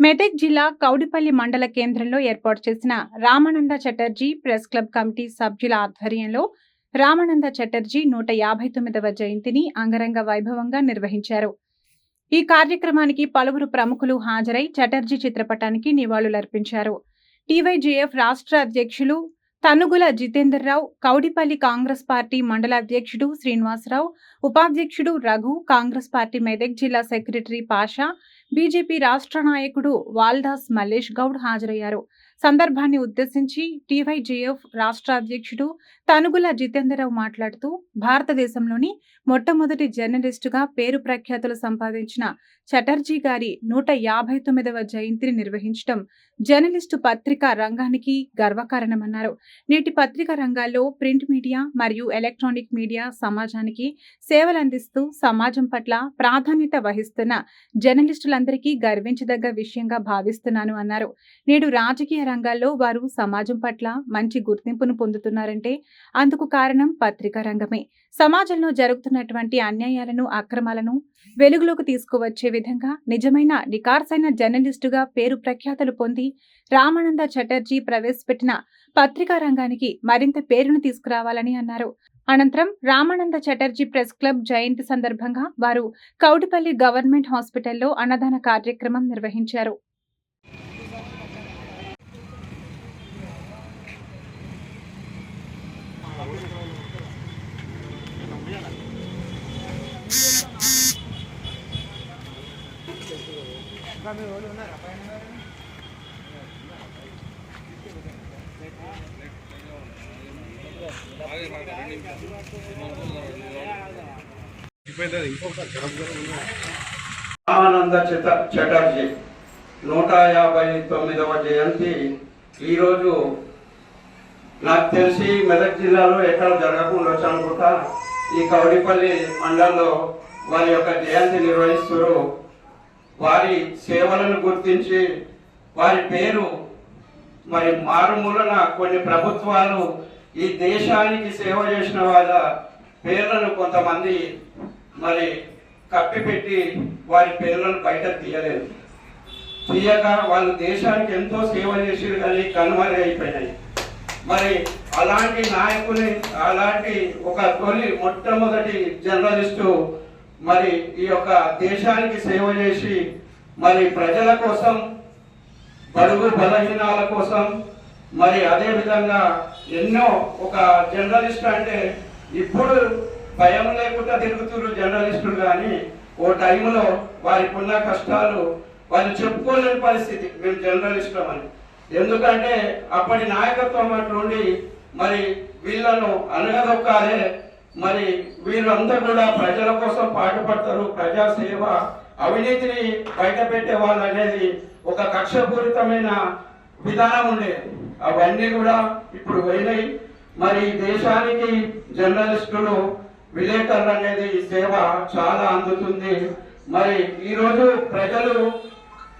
మెదక్ జిల్లా కౌడిపల్లి మండల కేంద్రంలో ఏర్పాటు చేసిన Ramananda Chatterjee press club committee సభ్యుల ఆధ్వర్యంలో రామానంద చటర్జీ నూట యాభై తొమ్మిదవ జయంతిని అంగరంగ వైభవంగా నిర్వహించారు. ఈ కార్యక్రమానికి పలువురు ప్రముఖులు హాజరై చటర్జీ చిత్రపటానికి నివాళులర్పించారు. టీవైజేఎఫ్ రాష్ట్ర అధ్యక్షులు తనుగుల జితేందర్రావు కౌడిపల్లి కాంగ్రెస్ పార్టీ మండల అధ్యక్షుడు శ్రీనివాసరావు ఉపాధ్యక్షుడు రఘు కాంగ్రెస్ పార్టీ మెదక్ జిల్లా సెక్రటరీ పాషా బీజేపీ రాష్ట్ర నాయకుడు వాల్దాస్ మల్లేష్ గౌడ్ హాజరయ్యారు. సందర్భాన్ని ఉద్దేశించి టీవైజేఎఫ్ రాష్ట్ర అధ్యక్షుడు తనుగుల జితేందర్రావు మాట్లాడుతూ భారతదేశంలోని మొట్టమొదటి జర్నలిస్టుగా పేరు ప్రఖ్యాతులు సంపాదించిన చటర్జీ గారి నూట యాభై తొమ్మిదవ జయంతిని నిర్వహించడం జర్నలిస్టు పత్రికా రంగానికి గర్వకారణమన్నారు. నేటి పత్రికా రంగాల్లో ప్రింట్ మీడియా మరియు ఎలక్ట్రానిక్ మీడియా సమాజానికి సేవలందిస్తూ సమాజం పట్ల ప్రాధాన్యత వహిస్తున్న జర్నలిస్టుల జర్నలిస్టులందరికీ గర్వించదగ్గ విషయంగా భావిస్తున్నాను అన్నారు. నేడు రాజకీయ రంగాల్లో వారు సమాజం పట్ల మంచి గుర్తింపును పొందుతున్నారంటే అందుకు కారణం పత్రికా రంగమే. సమాజంలో జరుగుతున్నటువంటి అన్యాయాలను అక్రమాలను వెలుగులోకి తీసుకువచ్చే విధంగా నిజమైన నికార్సైన జర్నలిస్టుగా పేరు ప్రఖ్యాతలు పొంది రామానంద చటర్జీ ప్రవేశపెట్టిన పత్రికా రంగానికి మరింత పేరును తీసుకురావాలని అన్నారు. అనంతరం రామానంద చటర్జీ ప్రెస్ క్లబ్ జయంతి సందర్భంగా వారు కౌడిపల్లి గవర్నమెంట్ హాస్పిటల్లో అన్నదాన కార్యక్రమం నిర్వహించారు. ఆనంద చిత చటర్జీ నూట యాభై తొమ్మిదవ జయంతి ఈరోజు నాకు తెలిసి మెదక్ జిల్లాలో ఎక్కడ జరగకుండా వచ్చానుకుంటా ఈ కౌడిపల్లి మండలంలో వారి యొక్క జయంతి నిర్వహిస్తారు వారి సేవలను గుర్తించి వారి పేరు మరి మారుమూలన కొన్ని ప్రభుత్వాలు ఈ దేశానికి సేవ చేసిన వాళ్ళ పేర్లను కొంతమంది మరి కప్పిపెట్టి వారి పేర్లను బయట తీయలేదు. తీయక వాళ్ళు దేశానికి ఎంతో సేవ చేసారు కానీ కనుమరి అయిపోయినాయి. మరి అలాంటి నాయకుని అలాంటి ఒక తొలి మొట్టమొదటి జర్నలిస్టు మరి ఈ యొక్క దేశానికి సేవ చేసి మరి ప్రజల కోసం బడుగు బలహీనాల కోసం మరి అదే విధంగా ఎన్నో ఒక జర్నలిస్ట్ అంటే ఇప్పుడు భయం లేకుండా తిరుగుతున్నారు జర్నలిస్టులు కానీ ఓ టైంలో వారికి ఉన్న కష్టాలు వాళ్ళు చెప్పుకోలేని పరిస్థితి. మేము జర్నలిస్టులం అని ఎందుకంటే అప్పటి నాయకత్వం అట్లుండి మరి వీళ్ళను అనగదొక్కాలే. మరి వీళ్ళందరూ కూడా ప్రజల కోసం పాటుపడతారు. ప్రజాసేవ అవినీతిని బయట పెట్టే వాళ్ళు అనేది ఒక కక్షపూరితమైన విధానం ఉండేది అవన్నీ కూడా ఇప్పుడు పోయినాయి. మరి దేశానికి జర్నలిస్టులు విలేకరులు అనేది ఈ సేవ చాలా అందుతుంది. మరి ఈరోజు ప్రజలు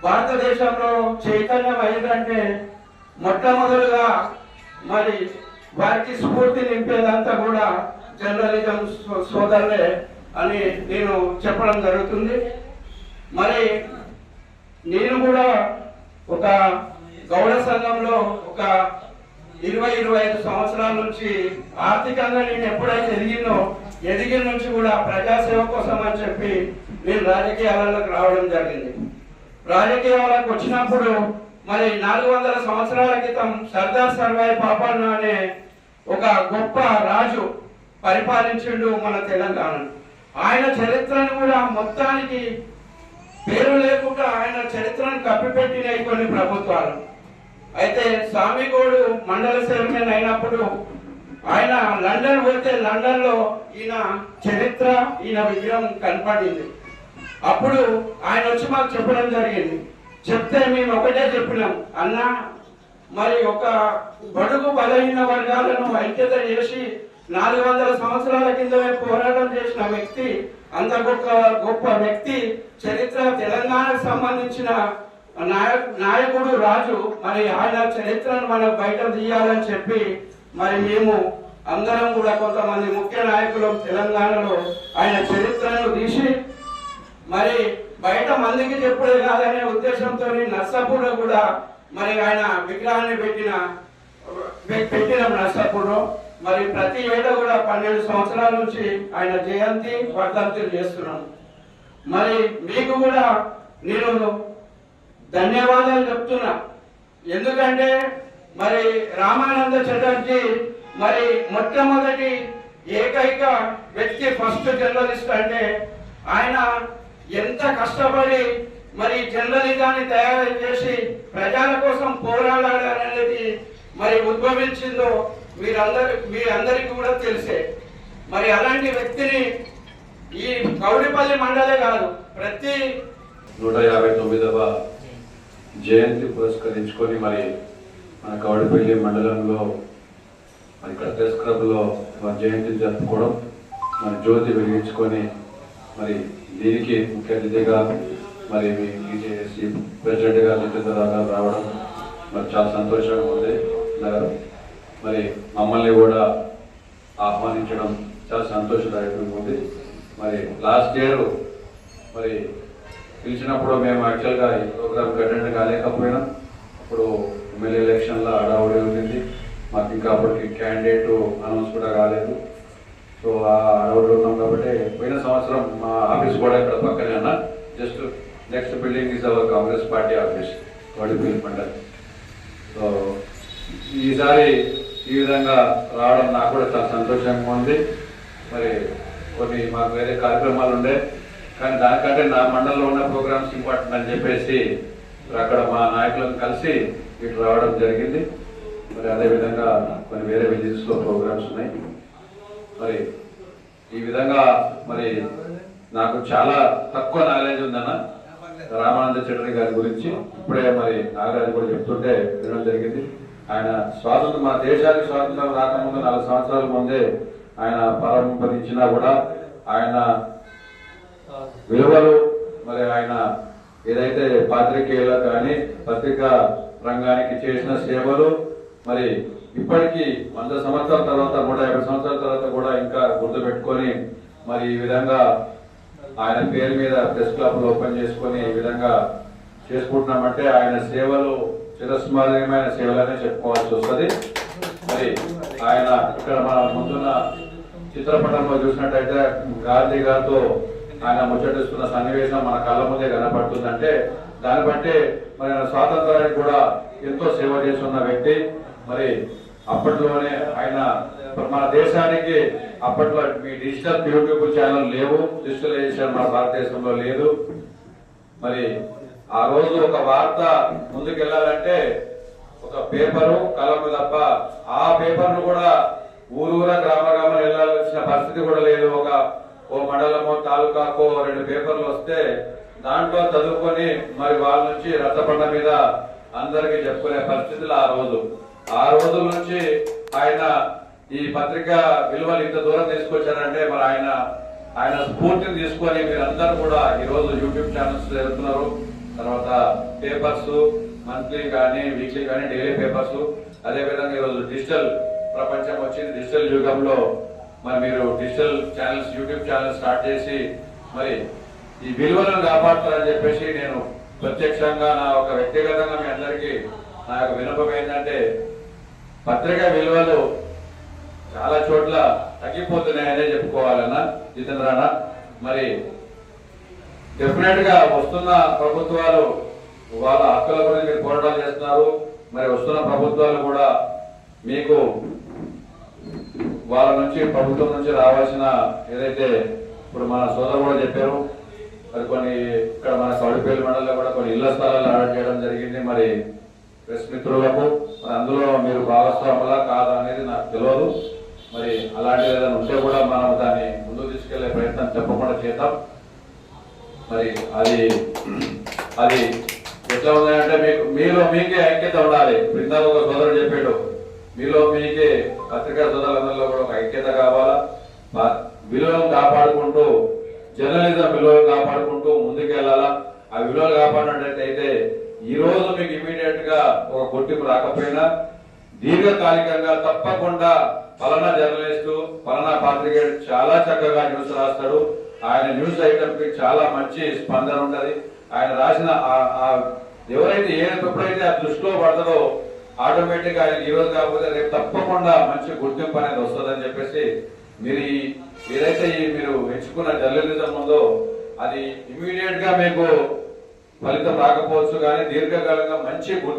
భారతదేశంలో చైతన్యం అయిందంటే మొట్టమొదలుగా మరి వారికి స్ఫూర్తి నింపేదంతా కూడా జర్నలిజం సో- సోదరులే అని నేను చెప్పడం జరుగుతుంది. మరి నేను కూడా ఒక గౌడ సంఘంలో ఒక ఇరవై ఇరవై ఐదు సంవత్సరాల నుంచి ఆర్థికంగా నేను ఎప్పుడైతే ఎదిగినో ఎదిగిన నుంచి కూడా ప్రజాసేవ కోసం అని చెప్పి నేను రాజకీయాలకు రావడం జరిగింది. రాజకీయాలకు వచ్చినప్పుడు మరి నాలుగు వందల సంవత్సరాల క్రితం సర్దార్ సర్వాయి పాపన్న అనే ఒక గొప్ప రాజు పరిపాలించిండు మన తెలంగాణ ఆయన చరిత్రను కూడా మొత్తానికి పేరు లేకుండా ఆయన చరిత్రను కప్పిపెట్టినాయి కొన్ని ప్రభుత్వాలు. అయితే స్వామిగోడు మండల చైర్మన్ అయినప్పుడు ఆయన లండన్ పోతే లండన్లో ఈయన చరిత్ర ఈయన విగ్రహం కనపడింది. అప్పుడు ఆయన వచ్చి మాకు చెప్పడం జరిగింది. చెప్తే మేము ఒకటే చెప్పినాం అన్న మరి ఒక బడుగు బలహీన వర్గాలను ఐక్యత చేసి నాలుగు వందల సంవత్సరాల కింద పోరాటం చేసిన వ్యక్తి అంత గొప్ప గొప్ప వ్యక్తి చరిత్ర తెలంగాణకు సంబంధించిన నాయ నాయకుడు రాజు మరి ఆయన చరిత్రను మనం బయట తీయాలని చెప్పి మరి మేము అందరం కూడా కొంతమంది ముఖ్య నాయకులు తెలంగాణలో ఆయన చరిత్రను తీసి మరి బయట మందికి చెప్పుడే కాదనే ఉద్దేశంతో నర్సాపూర్లో కూడా మరి ఆయన విగ్రహాన్ని పెట్టిన పెట్టినాం పెట్టిన నర్సాపూర్లో. మరి ప్రతి ఏటా కూడా పన్నెండు సంవత్సరాల నుంచి ఆయన జయంతి వర్ధంతులు చేస్తున్నాం. మరి మీకు కూడా నేను ధన్యవాదాలు చెప్తున్నా. ఎందుకంటే మరి రామానంద చటర్జీ మరి మొట్టమొదటి ఏకైక వ్యక్తి ఫస్ట్ జర్నలిస్ట్ అంటే ఆయన ఎంత కష్టపడి మరి జర్నలిజాన్ని తయారు చేసి ప్రజల కోసం పోరాడాలనేది మరి ఉద్భవించిందో మీరందరి మీ అందరికీ కూడా తెలిసే. మరి అలాంటి వ్యక్తిని ఈ కౌడిపల్లి మండలే కాదు ప్రతి నూట యాభై తొమ్మిదవ జయంతి పురస్కరించుకొని మరి మన కవడిపల్లి మండలంలో మరి ఇక్కడ ప్రెస్ క్లబ్లో మరి జయంతిని జరుపుకోవడం మన జ్యోతి వెలిగించుకొని మరి దీనికి ముఖ్య అతిథిగా మరి మీ బీజేఎస్సీ ప్రెసిడెంట్గా జితేంద్రరావు గారు రావడం మరి చాలా సంతోషంగా ఉంది. మరి మమ్మల్ని కూడా ఆహ్వానించడం చాలా సంతోషదాయకంగా ఉంది. మరి లాస్ట్ ఇయర్ మరి పిలిచినప్పుడు మేము యాక్చువల్గా ఈ ప్రోగ్రామ్కి అటెండ్ కాలేకపోయినా. అప్పుడు ఎమ్మెల్యే ఎలక్షన్లో అడావుడి ఉంది మాకు ఇంకా అప్పటికి క్యాండిడేట్ అనౌన్స్ కూడా కాలేదు సో ఆ అడవుడు ఉన్నాం కాబట్టి పోయిన సంవత్సరం మా ఆఫీస్ కూడా ఇక్కడ పక్కనే అన్న just next building is our Congress party office Vadipally mandal so ఈసారి ఈ విధంగా రావడం నాకు కూడా చాలా సంతోషంగా ఉంది. మరి కొన్ని మాకు వేరే కార్యక్రమాలు ఉండే. కానీ దానికంటే నా మండలంలో ఉన్న ప్రోగ్రామ్స్ ఇంపార్టెంట్ అని చెప్పేసి అక్కడ మా నాయకులను కలిసి ఇటు రావడం జరిగింది. మరి అదేవిధంగా కొన్ని వేరే విలేజెస్లో ప్రోగ్రామ్స్ ఉన్నాయి. మరి ఈ విధంగా మరి నాకు చాలా తక్కువ నాలెడ్జ్ ఉందన్న రామానంద చటర్జీ గారి గురించి ఇప్పుడే మరి నాగరాజు కూడా చెప్తుంటే వినడం జరిగింది. ఆయన స్వాతంత్రం మన దేశానికి స్వాతంత్రం రాకముందు నాలుగు సంవత్సరాల ముందే ఆయన పరంపరించినా కూడా ఆయన విలువలు మరి ఆయన ఏదైతే పాత్రికేయుల కానీ పత్రికా రంగానికి చేసిన సేవలు మరి ఇప్పటికీ వంద సంవత్సరాల తర్వాత నూట యాభై సంవత్సరాల తర్వాత కూడా ఇంకా గుర్తుపెట్టుకొని మరి ఈ విధంగా ఆయన పేరు మీద ప్రెస్ క్లబ్లు ఓపెన్ చేసుకొని ఈ విధంగా చేసుకుంటున్నామంటే ఆయన సేవలు చిరస్మరణీయమైన సేవలనే చెప్పుకోవాల్సి వస్తుంది. మరి ఆయన ఇక్కడ మన ముందున్న చిత్రపటంలో చూసినట్టయితే గాంధీ గారితో ఆయన ముచ్చటిస్తున్న సన్నివేశం మన కళ్ళ ముందే కనపడుతుందంటే దాన్ని బట్టి మరి స్వాతంత్రానికి కూడా ఎంతో సేవ చేస్తున్న వ్యక్తి మరి అప్పట్లోనే ఆయన మన దేశానికి అప్పట్లో మీ డిజిటల్ యూట్యూబ్ ఛానల్ లేవు డిజిటలైజేషన్ మన భారతదేశంలో లేదు మరి ఆ రోజు ఒక వార్త ముందుకెళ్ళాలంటే ఒక పేపరు కలము తప్ప ఆ పేపర్ను కూడా ఊరూర గ్రామ గ్రామాలు వెళ్ళాల్సిన పరిస్థితి కూడా లేదు ఒక ఓ మండలమో తాలూకాకో రెండు పేపర్లు వస్తే దాంట్లో చదువుకొని మరి వాళ్ళ నుంచి రచ్చబండ మీద అందరికి చెప్పుకునే పరిస్థితులు ఆ రోజు. ఆ రోజుల నుంచి ఆయన ఈ పత్రిక విలువలు ఇంత దూరం తీసుకొచ్చారంటే మరి ఆయన ఆయన స్ఫూర్తిని తీసుకొని మీరందరూ కూడా ఈ రోజు యూట్యూబ్ ఛానల్స్ జరుగుతున్నారు తర్వాత పేపర్స్ మంత్లీ కానీ వీక్లీ కానీ డైలీ పేపర్స్. అదేవిధంగా ఈరోజు డిజిటల్ ప్రపంచం వచ్చింది. డిజిటల్ యుగంలో మరి మీరు digital channels YouTube channels start చేసి మరి ఈ విలువలను కాపాడుతారని చెప్పేసి నేను ప్రత్యక్షంగా నా ఒక వ్యక్తిగతంగా మీ అందరికీ నా యొక్క వినపం ఏంటంటే పత్రిక విలువలు చాలా చోట్ల తగ్గిపోతున్నాయనే చెప్పుకోవాలన్నా జితేంద్రన్న. మరి డెఫినెట్గా వస్తున్న ప్రభుత్వాలు వాళ్ళ హక్కుల గురించి మీరు పోరాటాలు చేస్తున్నారు. మరి వస్తున్న ప్రభుత్వాలు కూడా మీకు వాళ్ళ నుంచి ప్రభుత్వం నుంచి రావాల్సిన ఏదైతే ఇప్పుడు మన సోదరు కూడా చెప్పారు మరి కొన్ని ఇక్కడ మన సౌడిపేలు మండలంలో కూడా కొన్ని ఇళ్ళ స్థలాలు ఆర్డర్ చేయడం జరిగింది. మరి ప్రెస్ మిత్రులకు మరి అందులో మీరు భాగస్వాములా కాదా అనేది నాకు తెలియదు. మరి అలాంటిది ఏదైనా ఉంటే కూడా మనం దాన్ని ముందుకు తీసుకెళ్ళే ప్రయత్నం తప్పకుండా చేద్దాం. మరి అది అది ఎట్లా ఉందంటే మీకు మీలో మీకే ఐక్యత ఉండాలి. బృందాలు ఒక సోదరుడు చెప్పాడు మీలో మీకే పత్రికా సోదరులందరిలో కూడా ఒక ఐక్యత కావాలా? ప- విలువలను కాపాడుకుంటూ జర్నలిజం విలువలు కాపాడుకుంటూ ముందుకెళ్ళాలా? ఆ విలువలు కాపాడినట్టయితే ఈ రోజు మీకు ఇమీడియట్గా ఒక గుర్తింపు రాకపోయినా దీర్ఘకాలికంగా తప్పకుండా పలానా జర్నలిస్టు పలానా పాత్రికేయుడు చాలా చక్కగా న్యూస్ రాస్తాడు. ఆయన న్యూస్ ఐటమ్కి చాలా మంచి స్పందన ఉంటది. ఆయన రాసిన ఆ- ఎవరైతే ఏ ఎప్పుడైతే ఆ దృష్టిలో పడతారో ఆటోమేటిక్ ఆయన ఈ రోజు కాకపోతే రేపు తప్పకుండా మంచి గుర్తింపు అనేది వస్తుందని చెప్పేసి మీరు ఏదైతే మీరు ఎంచుకున్న జర్నలిజం ఉందో అది ఇమీడియట్గా మీకు ఫలితం రాకపోవచ్చు కానీ దీర్ఘకాలంగా మంచి గుర్తింపు